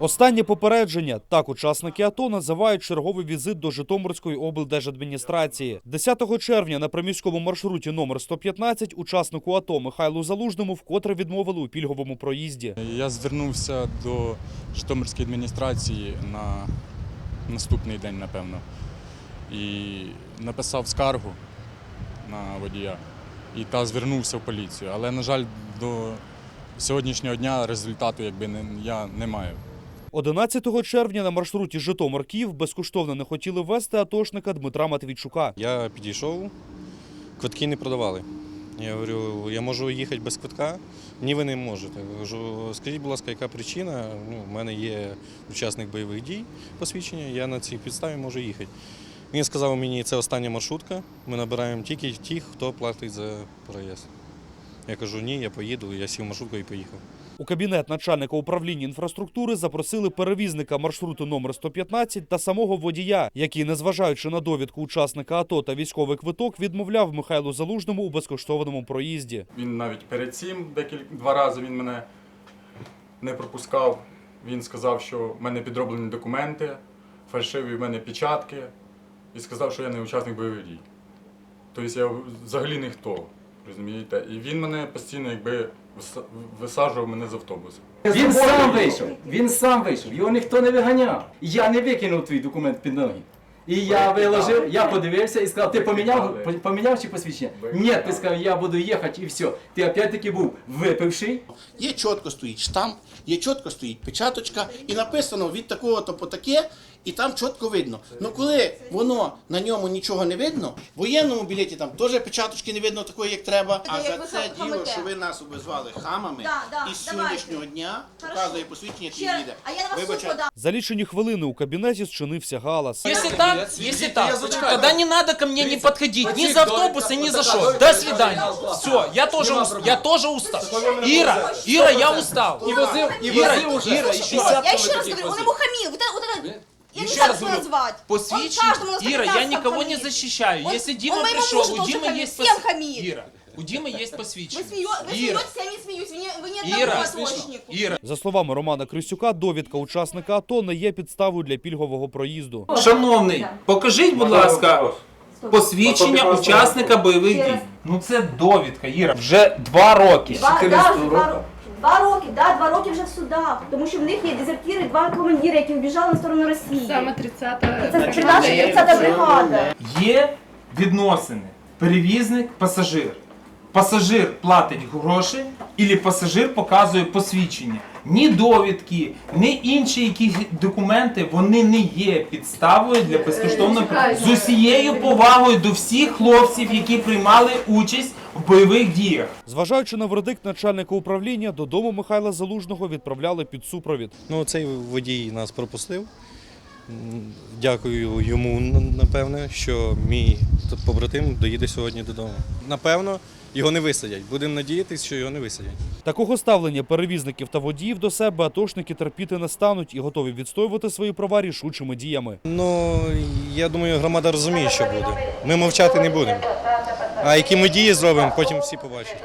Останнє попередження. Так учасники АТО називають черговий візит до Житомирської облдержадміністрації. 10 червня на приміському маршруті номер 115 учаснику АТО Михайлу Залужному вкотре відмовили у пільговому проїзді. Я звернувся до Житомирської адміністрації на наступний день, напевно, і написав скаргу на водія. І та звернувся в поліцію. Але, на жаль, до сьогоднішнього дня результату якби, я не маю. 11 червня на маршруті Житомир-Київ безкоштовно не хотіли вести атошника Дмитра Матвійчука. Я підійшов, квитки не продавали. Я говорю, я можу їхати без квитка? Ні, ви не можете. Кажу, скажіть, будь ласка, яка причина? Ну, в мене є учасник бойових дій посвідчення, я на цій підставі можу їхати. Він сказав мені, це остання маршрутка, ми набираємо тільки тих, хто платить за проїзд. Я кажу, ні, я поїду, я сів маршрутку і поїхав. У кабінет начальника управління інфраструктури запросили перевізника маршруту номер 115 та самого водія, який, незважаючи на довідку учасника АТО та військовий квиток, відмовляв Михайлу Залужному у безкоштовному проїзді. Він навіть перед цим декілька два рази він мене не пропускав. Він сказав, що в мене підроблені документи, фальшиві в мене печатки, і сказав, що я не учасник бойових дій. Тобто я взагалі ніхто, розумієте? І він мене постійно якби висаджував мене з автобуса. Він сам вийшов. Він сам вийшов. Його ніхто не виганяв. Я не викинув твій документ під ноги. І я виложив, я подивився і сказав, ти поміняв, поміняв чи посвідчення? Ні, ти сказав, я буду їхати і все. Ти опять-таки був випивший. Є чітко стоїть штамп, є чітко стоїть печаточка, і написано від такого-то по таке, і там чітко видно. Ну коли воно на ньому нічого не видно, в воєнному білеті там теж печаточки не видно такої, як треба. А за це діло, що ви нас обізвали хамами, і з сьогоднішнього дня показує посвідчення твій їде. А я на вас в суд Вибачте. подам. За лічені хвилини у кабінеті зчинився галас. Если так, если так, тогда не надо ко мне не подходить, ни за автобуса, ни за что. До свидания. Все, я тоже, я тоже устал. Ира, Ира, я устал. І возив, Ира, Ира, еще раз. Я ще раз говорю, он. Вот это, вот это, я не Еще знаю, раз как говорю, назвать. Он Посвящен. каждому на Ира, я 115 никого не хамит. защищаю. Он- Если Дима он моему пришел, мужу у тоже Димы хамит, есть всем пос- хамит. Ира, у Димы есть Вы, посвящение. смеё, вы Ира, смеетесь, я не смеюсь. Вы не, вы не одному Ира, атошнику. Ира. За словами Романа Крисюка, довідка учасника АТО не є підставою для пільгового проїзду. Шановний, покажіть, будь ласка, посвідчення учасника бойових дій. Ну це довідка, Іра. Вже два роки. Два, да, 14 вже року. два, ро- два роки, да, два роки вже в судах, тому що в них є дезертири, два командири, які вбіжали на сторону Росії. Саме 30-та. Це 13 бригада. Є відносини. Перевізник, пасажир. Пасажир платить гроші, і пасажир показує посвідчення. Ні довідки, ні інші якісь документи, вони не є підставою для безкоштовного з усією повагою до всіх хлопців, які приймали участь в бойових діях. Зважаючи на вердикт начальника управління, додому Михайла Залужного відправляли під супровід. Ну, цей водій нас пропустив. Дякую йому, напевне, що мій побратим доїде сьогодні додому. Напевно, його не висадять. Будемо надіятися, що його не висадять. Такого ставлення перевізників та водіїв до себе атошники терпіти не стануть і готові відстоювати свої права рішучими діями. Ну, я думаю, громада розуміє, що буде. Ми мовчати не будемо. А які ми дії зробимо, потім всі побачать.